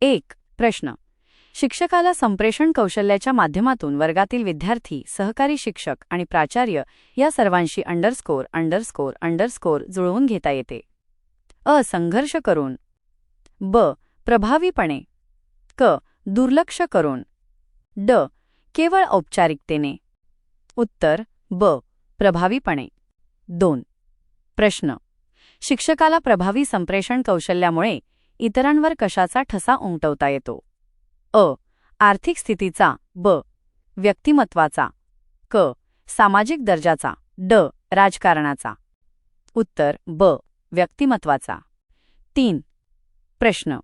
एक प्रश्न. शिक्षकाला संप्रेषण कौशल्याच्या माध्यमातून वर्गातील विद्यार्थी सहकारी शिक्षक आणि प्राचार्य या सर्वांशी अंडरस्कोर अंडरस्कोर अंडरस्कोर जुळवून घेता येते. अ संघर्ष करून. ब प्रभावीपणे. क दुर्लक्ष करून. ड केवळ औपचारिकतेने. उत्तर ब प्रभावीपणे. दोन प्रश्न. शिक्षकाला प्रभावी संप्रेषण कौशल्यामुळे इतरांवर कशाचा ठसा उमटवता येतो? अ. आर्थिक स्थितीचा. ब. व्यक्तिमत्वाचा. क. सामाजिक दर्जाचा. ड. राजकारणाचा. उत्तर. ब. व्यक्तिमत्वाचा. तीन. प्रश्न.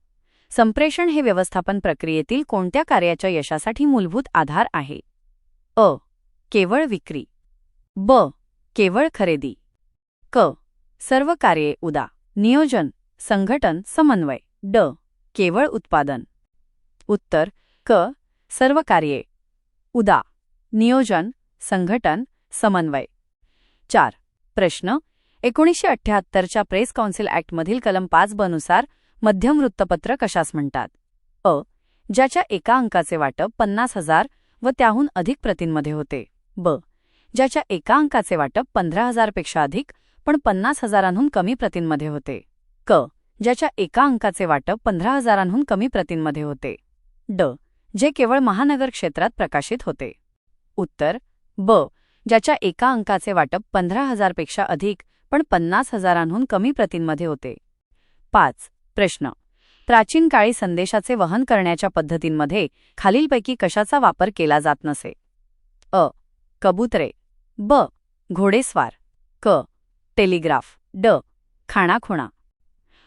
संप्रेषण हे व्यवस्थापन प्रक्रियेतील कोणत्या कार्याच्या यशासाठी मूलभूत आधार आहे? अ. केवळ विक्री. ब. केवळ खरेदी. क. सर्व कार्ये उदा. नियोजन. संघटन समन्वय. ड. केवळ उत्पादन. उत्तर. क. सर्व कार्ये. उदा. नियोजन. संघटन. समन्वय. चार. प्रश्न. एकोणीसशे अठ्ठ्याहत्तरच्या प्रेस काउन्सिल ॲक्टमधील कलम पाच बनुसार मध्यम वृत्तपत्र कशास म्हणतात? अ. ज्याच्या एका अंकाचे वाटप पन्नास हजार व त्याहून अधिक प्रतींमध्ये होते. ब. ज्याच्या एका अंकाचे वाटप पंधरा हजारपेक्षा अधिक पण पन्नास हजारांहून कमी प्रतींमध्ये होते. क ज्याच्या एका अंकाचे वाटप पंधरा हजारांहून कमी प्रतींमध्ये होते. ड जे केवळ महानगर क्षेत्रात प्रकाशित होते. उत्तर ब ज्याच्या एका अंकाचे वाटप पंधरा हजारपेक्षा अधिक पण पन्नास हजारांहून कमी प्रतींमध्ये होते. पाच प्रश्न. प्राचीन काळी संदेशाचे वहन करण्याच्या पद्धतींमध्ये खालीलपैकी कशाचा वापर केला जात नसे? अ कबुतरे. ब घोडेस्वार. क टेलिग्राफ. ड खाणाखुणा.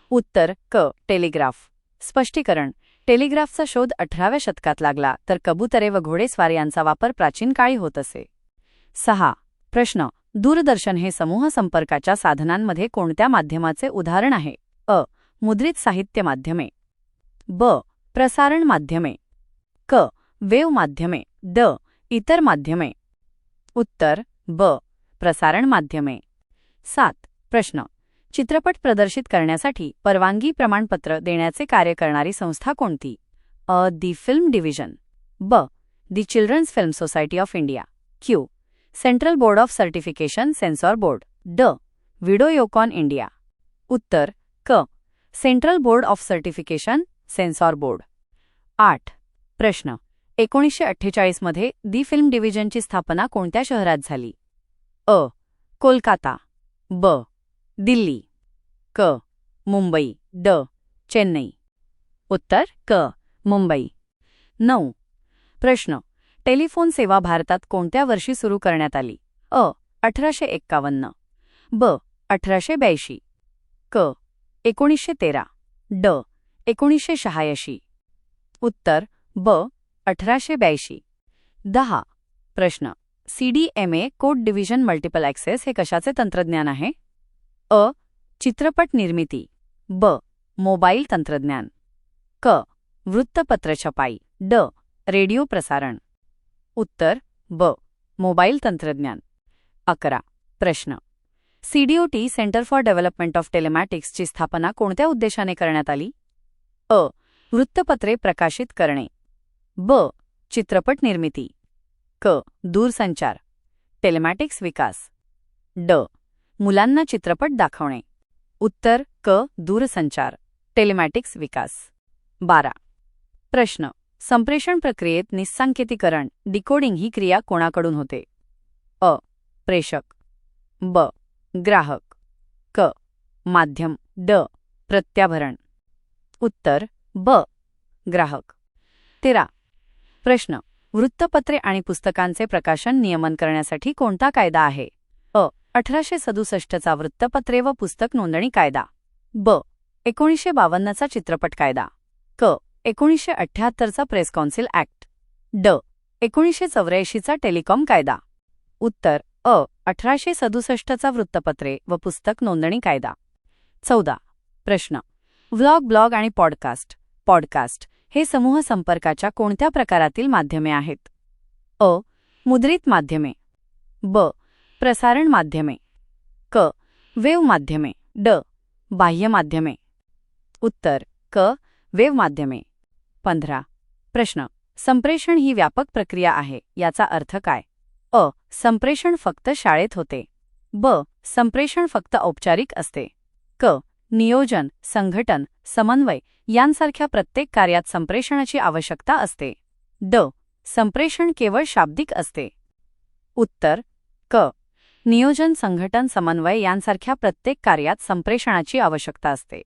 उत्तर क टेलिग्राफ. स्पष्टीकरण. टेलिग्राफचा शोध अठराव्या शतकात लागला तर कबुतरे व घोडेस्वार यांचा वापर प्राचीन काळी होत असे. सहा. प्रश्न. दूरदर्शन हे समूह संपर्काच्या साधनांमध्ये कोणत्या माध्यमाचे उदाहरण आहे? अ. मुद्रित साहित्य माध्यमे. ब. प्रसारण माध्यमे. क. वेव माध्यमे. द इतर माध्यमे. उत्तर. ब. प्रसारण माध्यमे. सात. प्रश्न. चित्रपट प्रदर्शित करण्यासाठी परवानगी प्रमाणपत्र देण्याचे कार्य करणारी संस्था कोणती? अ. The film division. ब. The children's film society of India. Q. Central board of certification censor board. ड. Videocon India. उत्तर. क. Central board of certification censor board. आठ. प्रश्न. एकोणीसशे अठ्ठेचाळीसमध्ये दी फिल्म डिव्हिजनची स्थापना कोणत्या शहरात झाली? अ. कोलकाता. ब. दिल्ली क मुंबई ड चेन्नई. उत्तर क मुंबई. नऊ. प्रश्न. टेलिफोन सेवा भारतात कोणत्या वर्षी सुरू करण्यात आली? अ अठराशे एक्कावन्न. ब अठराशे ब्याऐंशी. क एकोणीसशे तेरा. ड एकोणीसशे शहाऐंशी. उत्तर ब अठराशे ब्याऐंशी. दहा. प्रश्न. CDMA code division multiple access हे कशाचे तंत्रज्ञान आहे? अ चित्रपट निर्मिती. ब मोबाईल तंत्रज्ञान. क वृत्तपत्र छपाई. ड रेडिओ प्रसारण. उत्तर ब मोबाईल तंत्रज्ञान. अकरा प्रश्न. CDOT centre for development of टेलिमॅटिक्सची स्थापना कोणत्या उद्देशाने करण्यात आली? अ वृत्तपत्रे प्रकाशित करणे. ब चित्रपट निर्मिती. क दूरसंचार. टेलिमॅटिक्स विकास. ड मुलांना चित्रपट दाखवणे. उत्तर क दूरसंचार. टेलिमॅटिक्स विकास. बारा. प्रश्न. संप्रेषण प्रक्रियेत निस्सांकेतीकरण डिकोडिंग ही क्रिया कोणाकडून होते? अ. प्रेषक. ब. ग्राहक. क. माध्यम. ड. प्रत्याभरण. उत्तर. ब. ग्राहक. तेरा. प्रश्न. वृत्तपत्रे आणि पुस्तकांचे प्रकाशन नियमन करण्यासाठी कोणता कायदा आहे? अठराशे सदुसष्टचा वृत्तपत्रे व पुस्तक नोंदणी कायदा. ब. एकोणीसशे बावन्नचा चित्रपट कायदा. क. एकोणीसशे अठ्ठ्याहत्तरचा प्रेस कौन्सिल ॲक्ट. ड. एकोणीसशे चौऱ्याऐंशीचा टेलिकॉम कायदा. उत्तर. अ. अठराशे सदुसष्टचा वृत्तपत्रे व पुस्तक नोंदणी कायदा. चौदा. प्रश्न. व्लॉग ब्लॉग आणि पॉडकास्ट. पॉडकास्ट हे समूह संपर्काच्या कोणत्या प्रकारातील माध्यमे आहेत? अ. मुद्रित माध्यमे. ब. प्रसारण माध्यमे. क. वेव माध्यमे. ड. बाह्य माध्यमे. उत्तर. क. वेव माध्यमे. पंधरा. प्रश्न. संप्रेषण ही व्यापक प्रक्रिया आहे याचा अर्थ काय? अ. संप्रेषण फक्त शाळेत होते. ब. संप्रेषण फक्त औपचारिक असते. क. नियोजन संघटन समन्वय यांसारख्या प्रत्येक कार्यात संप्रेषणाची आवश्यकता असते. ड. संप्रेषण केवळ शाब्दिक असते. उत्तर. क. नियोजन संघटन समन्वय यांसारख्या प्रत्येक कार्यात संप्रेषणाची आवश्यकता असते.